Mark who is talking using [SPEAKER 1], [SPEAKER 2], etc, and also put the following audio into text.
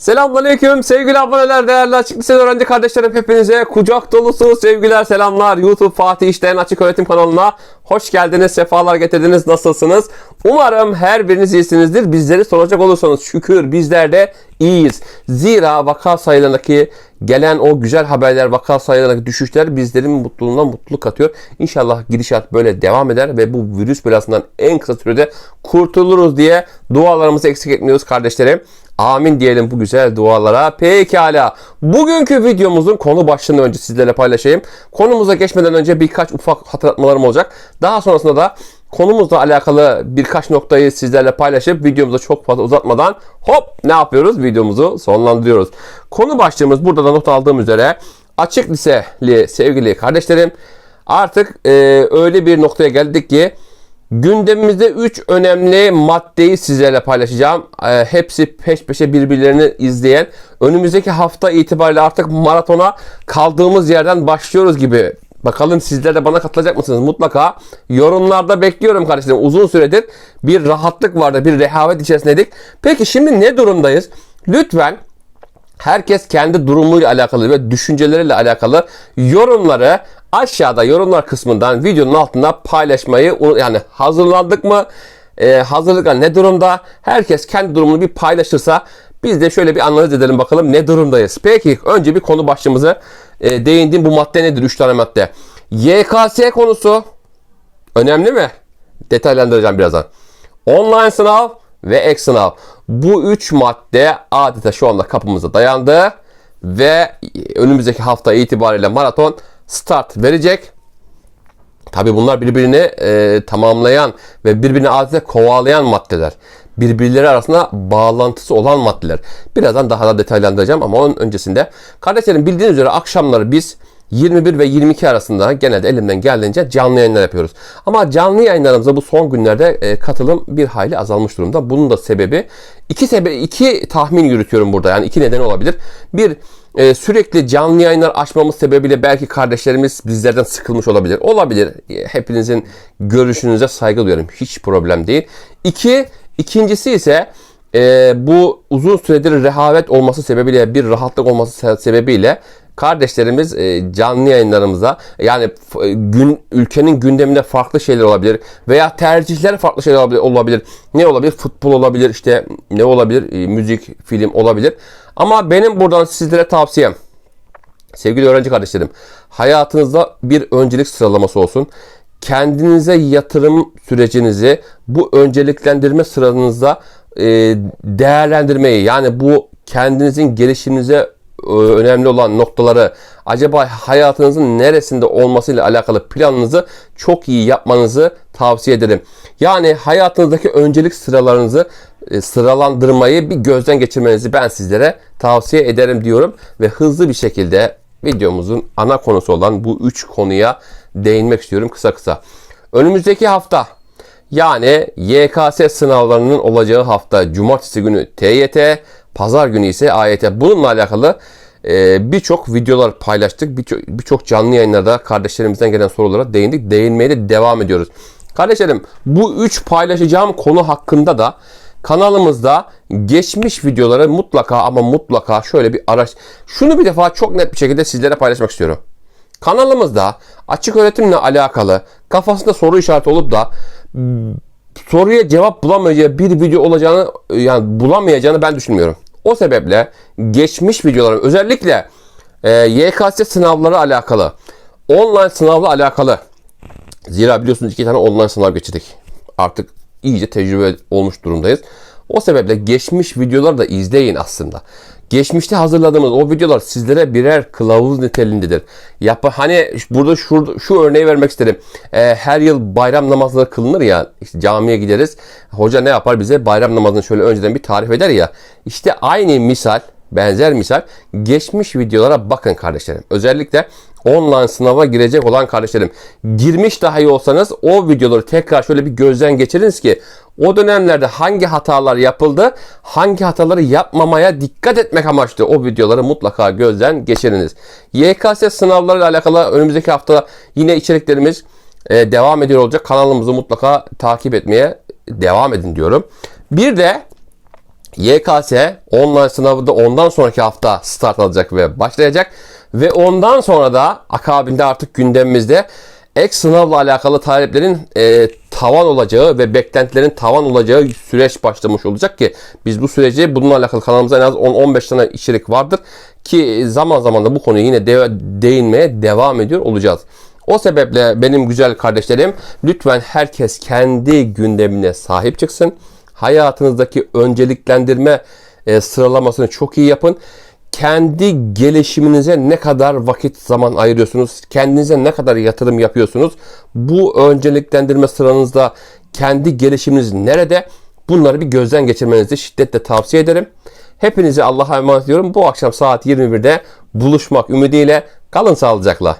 [SPEAKER 1] Selamünaleyküm sevgili aboneler, değerli açık lise öğrenci kardeşlerim hepinize kucak dolusu sevgiler, selamlar. YouTube Fatih İşleyen Açık Öğretim kanalına hoş geldiniz, sefalar getirdiniz. Nasılsınız? Umarım her biriniz iyisinizdir. Bizleri soracak olursanız şükür bizler de iyiyiz. Zira vaka sayılarındaki gelen o güzel haberler, vaka sayılarındaki düşüşler bizlerin mutluluğuna mutluluk katıyor. İnşallah gidişat böyle devam eder ve bu virüs belasından en kısa sürede kurtuluruz diye dualarımızı eksik etmiyoruz kardeşlerim. Amin diyelim bu güzel dualara. Pekala. Bugünkü videomuzun konu başlığını önce sizlerle paylaşayım. Konumuza geçmeden önce birkaç ufak hatırlatmalarım olacak. Daha sonrasında da konumuzla alakalı birkaç noktayı sizlerle paylaşıp videomuzu çok fazla uzatmadan hop ne yapıyoruz? Videomuzu sonlandırıyoruz. Konu başlığımız burada da not aldığım üzere açık liseli sevgili kardeşlerim artık e, öyle bir noktaya geldik ki Gündemimizde 3 önemli maddeyi sizlerle paylaşacağım. Ee, hepsi peş peşe birbirlerini izleyen. Önümüzdeki hafta itibariyle artık maratona kaldığımız yerden başlıyoruz gibi. Bakalım sizler de bana katılacak mısınız? Mutlaka yorumlarda bekliyorum kardeşlerim. Uzun süredir bir rahatlık vardı, bir rehavet içerisindeydik. Peki şimdi ne durumdayız? Lütfen herkes kendi durumuyla alakalı ve düşünceleriyle alakalı yorumları aşağıda yorumlar kısmından videonun altında paylaşmayı yani hazırlandık mı Ee, hazırlıklar ne durumda herkes kendi durumunu bir paylaşırsa biz de şöyle bir analiz edelim bakalım ne durumdayız. Peki önce bir konu başlığımızı e, değindiğim bu madde nedir? 3 tane madde. YKS konusu önemli mi? Detaylandıracağım birazdan. Online sınav ve ek sınav. Bu üç madde adeta şu anda kapımıza dayandı ve önümüzdeki hafta itibariyle maraton start verecek. Tabi bunlar birbirini e, tamamlayan ve birbirini adeta kovalayan maddeler. Birbirleri arasında bağlantısı olan maddeler. Birazdan daha da detaylandıracağım ama onun öncesinde kardeşlerim bildiğiniz üzere akşamları biz 21 ve 22 arasında genelde elimden geldiğince canlı yayınlar yapıyoruz. Ama canlı yayınlarımıza bu son günlerde e, katılım bir hayli azalmış durumda. Bunun da sebebi iki sebe iki tahmin yürütüyorum burada. Yani iki neden olabilir. Bir e, sürekli canlı yayınlar açmamız sebebiyle belki kardeşlerimiz bizlerden sıkılmış olabilir. Olabilir. E, Hepinizin görüşünüze saygı duyuyorum. Hiç problem değil. İki, ikincisi ise e, bu uzun süredir rehavet olması sebebiyle bir rahatlık olması se- sebebiyle kardeşlerimiz e, canlı yayınlarımıza yani e, gün ülkenin gündeminde farklı şeyler olabilir veya tercihler farklı şeyler olabilir. olabilir. Ne olabilir? Futbol olabilir, işte ne olabilir? E, müzik, film olabilir. Ama benim buradan sizlere tavsiyem Sevgili öğrenci kardeşlerim, hayatınızda bir öncelik sıralaması olsun. Kendinize yatırım sürecinizi bu önceliklendirme sıranızda değerlendirmeyi yani bu kendinizin gelişiminize önemli olan noktaları acaba hayatınızın neresinde olmasıyla alakalı planınızı çok iyi yapmanızı tavsiye ederim. Yani hayatınızdaki öncelik sıralarınızı e, sıralandırmayı bir gözden geçirmenizi ben sizlere tavsiye ederim diyorum ve hızlı bir şekilde videomuzun ana konusu olan bu üç konuya değinmek istiyorum kısa kısa. Önümüzdeki hafta yani YKS sınavlarının olacağı hafta cumartesi günü TYT, pazar günü ise AYT. Bununla alakalı e, birçok videolar paylaştık. Birçok birçok canlı yayınlarda kardeşlerimizden gelen sorulara değindik. Değinmeye de devam ediyoruz. Kardeşlerim bu üç paylaşacağım konu hakkında da kanalımızda geçmiş videoları mutlaka ama mutlaka şöyle bir araç. Şunu bir defa çok net bir şekilde sizlere paylaşmak istiyorum. Kanalımızda açık öğretimle alakalı kafasında soru işareti olup da soruya cevap bulamayacağı bir video olacağını yani bulamayacağını ben düşünmüyorum. O sebeple geçmiş videoların özellikle e, YKS sınavları alakalı, online sınavla alakalı Zira biliyorsunuz iki tane online sınav geçirdik. Artık iyice tecrübe olmuş durumdayız. O sebeple geçmiş videoları da izleyin aslında. Geçmişte hazırladığımız o videolar sizlere birer kılavuz niteliğindedir. Yap hani burada şu, şu örneği vermek isterim. Ee, her yıl bayram namazları kılınır ya işte camiye gideriz. Hoca ne yapar bize? Bayram namazını şöyle önceden bir tarif eder ya. İşte aynı misal benzer misal geçmiş videolara bakın kardeşlerim. Özellikle online sınava girecek olan kardeşlerim. Girmiş dahi olsanız o videoları tekrar şöyle bir gözden geçiriniz ki o dönemlerde hangi hatalar yapıldı, hangi hataları yapmamaya dikkat etmek amaçlı o videoları mutlaka gözden geçiriniz. YKS sınavlarıyla alakalı önümüzdeki hafta yine içeriklerimiz e, devam ediyor olacak. Kanalımızı mutlaka takip etmeye devam edin diyorum. Bir de YKS online sınavı da ondan sonraki hafta start alacak ve başlayacak. Ve ondan sonra da akabinde artık gündemimizde ek sınavla alakalı taleplerin e, tavan olacağı ve beklentilerin tavan olacağı süreç başlamış olacak ki biz bu süreci bununla alakalı kanalımızda en az 10-15 tane içerik vardır ki zaman zaman da bu konuya yine de- değinmeye devam ediyor olacağız. O sebeple benim güzel kardeşlerim lütfen herkes kendi gündemine sahip çıksın. Hayatınızdaki önceliklendirme e, sıralamasını çok iyi yapın. Kendi gelişiminize ne kadar vakit zaman ayırıyorsunuz? Kendinize ne kadar yatırım yapıyorsunuz? Bu önceliklendirme sıranızda kendi gelişiminiz nerede? Bunları bir gözden geçirmenizi şiddetle tavsiye ederim. Hepinizi Allah'a emanet ediyorum. Bu akşam saat 21'de buluşmak ümidiyle kalın sağlıcakla.